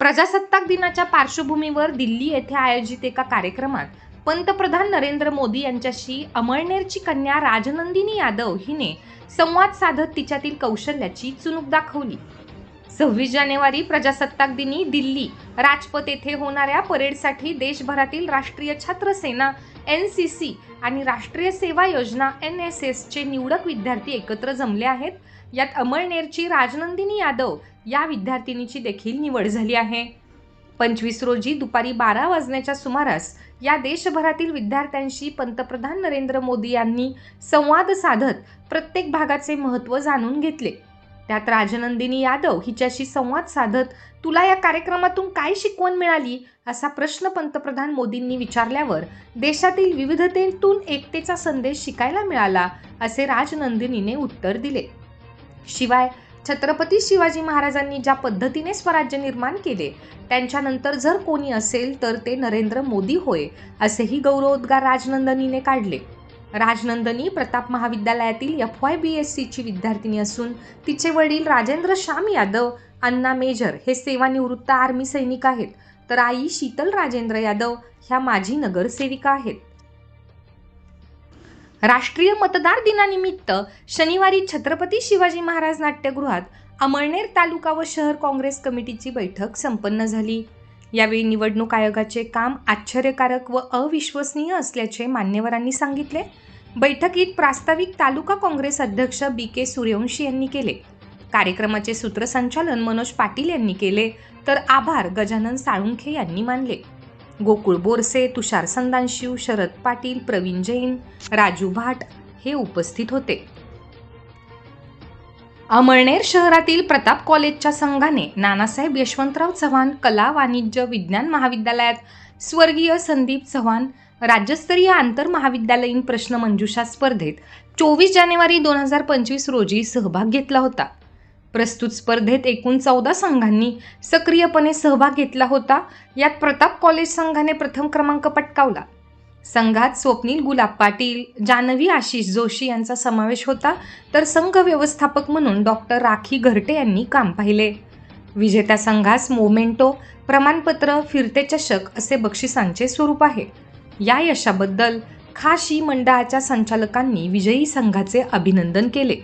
प्रजासत्ताक दिनाच्या पार्श्वभूमीवर दिल्ली येथे आयोजित एका कार्यक्रमात पंतप्रधान नरेंद्र मोदी यांच्याशी अमळनेरची कन्या राजनंदिनी यादव हिने संवाद साधत तिच्यातील कौशल्याची चुणूक दाखवली. सव्वीस जानेवारी प्रजासत्ताक दिनी दिल्ली. राजपथ येथे होणाऱ्या परेडसाठी देशभरातील राष्ट्रीय छात्र सेना एन सी सी आणि राष्ट्रीय सेवा योजना एन एस एसचे निवडक विद्यार्थी एकत्र जमले आहेत. यात अमळनेरची राजनंदिनी यादव या विद्यार्थिनीची देखील निवड झाली आहे. पंचवीस रोजी दुपारी बारा वाजण्याच्या सुमारास या देशभरातील विद्यार्थ्यांशी पंतप्रधान नरेंद्र मोदी यांनी संवाद साधत प्रत्येक भागाचे महत्त्व जाणून घेतले. त्यात राजनंदिनी यादव हिच्याशी संवाद साधत तुला या कार्यक्रमातून काय शिकवण मिळाली? असा प्रश्न पंतप्रधान मोदींनी विचारल्यावर देशातील विविधतेतून एकतेचा संदेश शिकायला मिळाला असे राजनंदिनीने उत्तर दिले. शिवाय छत्रपती शिवाजी महाराजांनी ज्या पद्धतीने स्वराज्य निर्माण केले त्यांच्यानंतर जर कोणी असेल तर ते नरेंद्र मोदी होय असेही गौरवोद्गार राजनंदनीने काढले. राजनंदनी प्रताप महाविद्यालयातील एफ वाय बी एस सीची विद्यार्थिनी असून तिचे वडील राजेंद्र श्याम यादव अण्णा मेजर हे सेवानिवृत्त आर्मी सैनिक आहेत. तर आई शीतल राजेंद्र यादव ह्या माजी नगरसेविका आहेत. राष्ट्रीय मतदार दिनानिमित्त शनिवारी छत्रपती शिवाजी महाराज नाट्यगृहात अमळनेर तालुका व शहर काँग्रेस कमिटीची बैठक संपन्न झाली. यावेळी निवडणूक आयोगाचे काम आश्चर्यकारक व अविश्वसनीय असल्याचे मान्यवरांनी सांगितले. बैठकीत प्रास्ताविक तालुका काँग्रेस अध्यक्ष बी के सूर्यवंशी यांनी केले. कार्यक्रमाचे सूत्रसंचालन मनोज पाटील यांनी केले तर आभार गजानन साळुंखे यांनी मानले. गोकुळ बोरसे तुषार संदानशिव शरद पाटील प्रवीण जैन राजू भाट हे उपस्थित होते. अमळनेर शहरातील प्रताप कॉलेजच्या संघाने नानासाहेब यशवंतराव चव्हाण कला वाणिज्य विज्ञान महाविद्यालयात स्वर्गीय संदीप चव्हाण राज्यस्तरीय आंतर महाविद्यालयीन प्रश्नमंजुषा स्पर्धेत चोवीस जानेवारी दोन हजार पंचवीस रोजी सहभाग घेतला होता. प्रस्तुत स्पर्धेत एकूण चौदा संघांनी सक्रियपणे सहभाग घेतला होता. यात प्रताप कॉलेज संघाने प्रथम क्रमांक पटकावला. संघात स्वप्नील गुलाब पाटील जानवी आशिष जोशी यांचा समावेश होता तर संघ व्यवस्थापक म्हणून डॉक्टर राखी घरटे यांनी काम पाहिले. विजेत्या संघास मोमेंटो प्रमाणपत्र फिरते चषक असे बक्षिसांचे स्वरूप आहे. या यशाबद्दल खाशी मंडळाच्या संचालकांनी विजयी संघाचे अभिनंदन केले.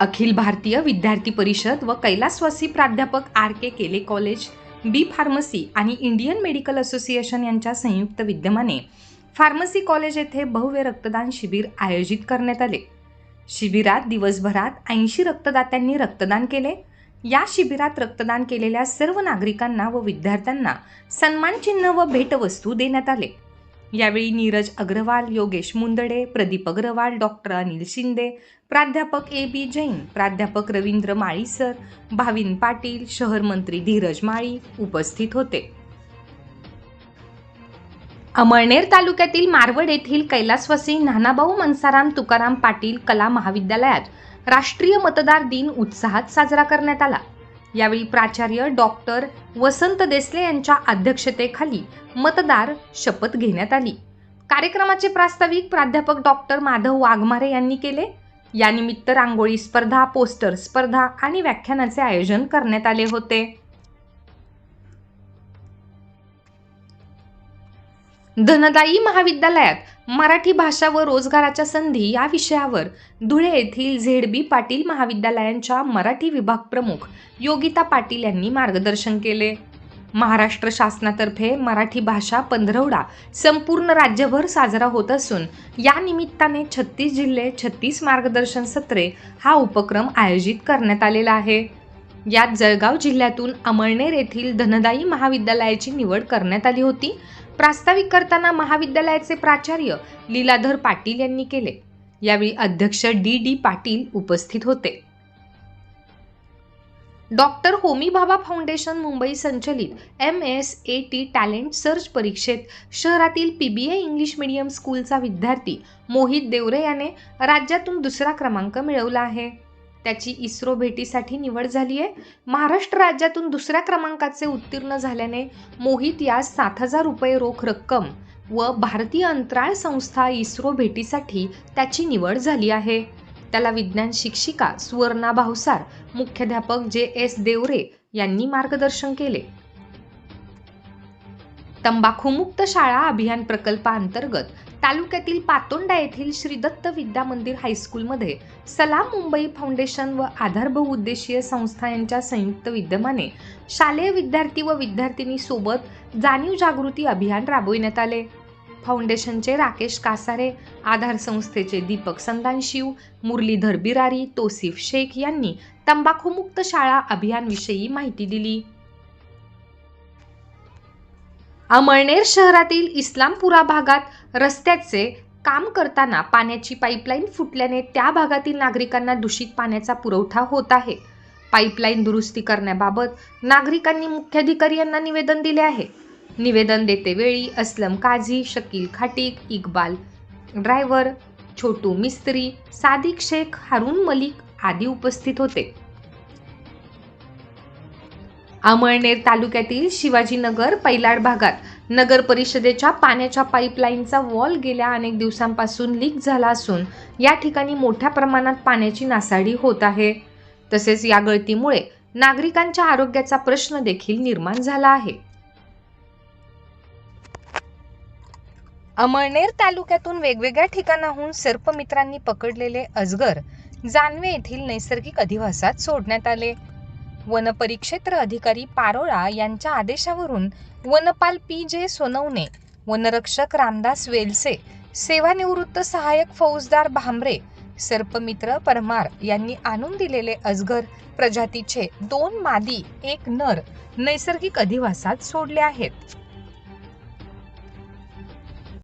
अखिल भारतीय विद्यार्थी परिषद व कैलासवासी प्राध्यापक आर के केले कॉलेज बी फार्मसी आणि इंडियन मेडिकल असोसिएशन यांच्या संयुक्त विद्यमाने फार्मसी कॉलेज येथे भव्य रक्तदान शिबिर आयोजित करण्यात आले. शिबिरात दिवसभरात ऐंशी रक्तदात्यांनी रक्तदान केले. या शिबिरात रक्तदान केलेल्या सर्व नागरिकांना व विद्यार्थ्यांना सन्मानचिन्ह व भेटवस्तू देण्यात आले. यावेळी नीरज अग्रवाल योगेश मुंदडे प्रदीप अग्रवाल डॉक्टर अनिल शिंदे प्राध्यापक ए बी जैन प्राध्यापक रवींद्र माळीसर भाविन पाटील शहर मंत्री धीरज माळी उपस्थित होते. अमळनेर तालुक्यातील मारवड येथील कैलासवासी नानाभाऊ मनसाराम तुकाराम पाटील कला महाविद्यालयात राष्ट्रीय मतदार दिन उत्साहात साजरा करण्यात आला. यावेळी प्राचार्य डॉक्टर वसंत देसले यांच्या अध्यक्षतेखाली मतदार शपथ घेण्यात आली. कार्यक्रमाचे प्रास्ताविक प्राध्यापक डॉक्टर माधव वाघमारे यांनी केले. यानिमित्त रांगोळी स्पर्धा पोस्टर स्पर्धा आणि व्याख्यानाचे आयोजन करण्यात आले होते. धनदायी महाविद्यालयात मराठी भाषा व रोजगाराच्या संधी या विषयावर धुळे येथील झेड बी पाटील महाविद्यालयांच्या मराठी विभाग प्रमुख योगिता पाटील यांनी मार्गदर्शन केले. महाराष्ट्र शासनातर्फे मराठी भाषा पंधरवडा संपूर्ण राज्यभर साजरा होत असून या निमित्ताने छत्तीस जिल्हे छत्तीस मार्गदर्शन सत्रे हा उपक्रम आयोजित करण्यात आलेला आहे. यात जळगाव जिल्ह्यातून अमळनेर येथील धनदायी महाविद्यालयाची निवड करण्यात आली होती. प्रास्ताविक करताना महाविद्यालयाचे प्राचार्य लीलाधर पाटील यांनी केले. यावेळी अध्यक्ष डी डी पाटील उपस्थित होते. डॉक्टर होमी भाभा फाउंडेशन मुंबई संचलित M S A T talent search परीक्षेत शहरातील P B A English medium स्कूलचा विद्यार्थी मोहित देवरे याने राज्यातून दुसरा क्रमांक मिळवला आहे. त्याची इस्रो भेटीसाठी निवड झाली आहे महाराष्ट्र राज्यातून दुसऱ्या क्रमांकाचे उत्तीर्ण झाल्याने मोहित यास सात हजार रुपये रोख रक्कम व भारतीय अंतराळ संस्था इस्रो भेटीसाठी त्याची निवड झाली आहे. त्याला विज्ञान शिक्षिका सुवर्णा भावसार मुख्याध्यापक जे एस देवरे यांनी मार्गदर्शन केले. तंबाखूमुक्त शाळा अभियान प्रकल्पाअंतर्गत तालुक्यातील पातोंडा येथील श्री दत्त विद्या मंदिर हायस्कूलमध्ये सलाम मुंबई फाउंडेशन व आधार बहुउद्देशीय संस्था यांच्या संयुक्त विद्यमाने शालेय विद्यार्थी व विद्यार्थिनी सोबत जाणीव जागृती अभियान राबविण्यात आले. फाउंडेशनचे राकेश कासारे आधार संस्थेचे दीपक संदानशिव मुरलीधर बिरारी तोसिफ शेख यांनी तंबाखूमुक्त शाळा अभियानविषयी माहिती दिली. अमळनेर शहरातील इस्लामपुरा भागात रस्त्याचे काम करताना पाण्याची पाईपलाईन फुटल्याने त्या भागातील नागरिकांना दूषित पाण्याचा पुरवठा होत आहे. पाईपलाईन दुरुस्ती करण्याबाबत नागरिकांनी मुख्याधिकारी यांना निवेदन दिले आहे. निवेदन देतेवेळी असलम काझी शकील खाटीक इक्बाल ड्रायव्हर छोटू मिस्त्री सादिक शेख हारून मलिक आदी उपस्थित होते. अमळनेर तालुक्यातील शिवाजीनगर पैलाड भागात नगर परिषदेच्या पाण्याच्या पाईपलाईनचा वॉल गेल्या अनेक दिवसांपासून लीक झाला असून या ठिकाणी मोठ्या प्रमाणात पाण्याची नासाडी होत आहे. तसेच या गळतीमुळे नागरिकांच्या आरोग्याचा प्रश्न देखील निर्माण झाला आहे. अमळनेर तालुक्यातून वेगवेगळ्या ठिकाणाहून सर्पमित्रांनी पकडलेले अजगर जानवे येथील नैसर्गिक अधिवासात सोडण्यात आले. वनपरिक्षेत्र अधिकारी पारोळा यांच्या आदेशावरून वनपाल पी जे सोनवणे वनरक्षक रामदास वेलसे सेवानिवृत्त सहाय्यक फौजदार भांबरे सर्पमित्र परमार यांनी आणून दिलेले अजगर प्रजातीचे दोन मादी एक नर नैसर्गिक अधिवासात सोडले आहेत.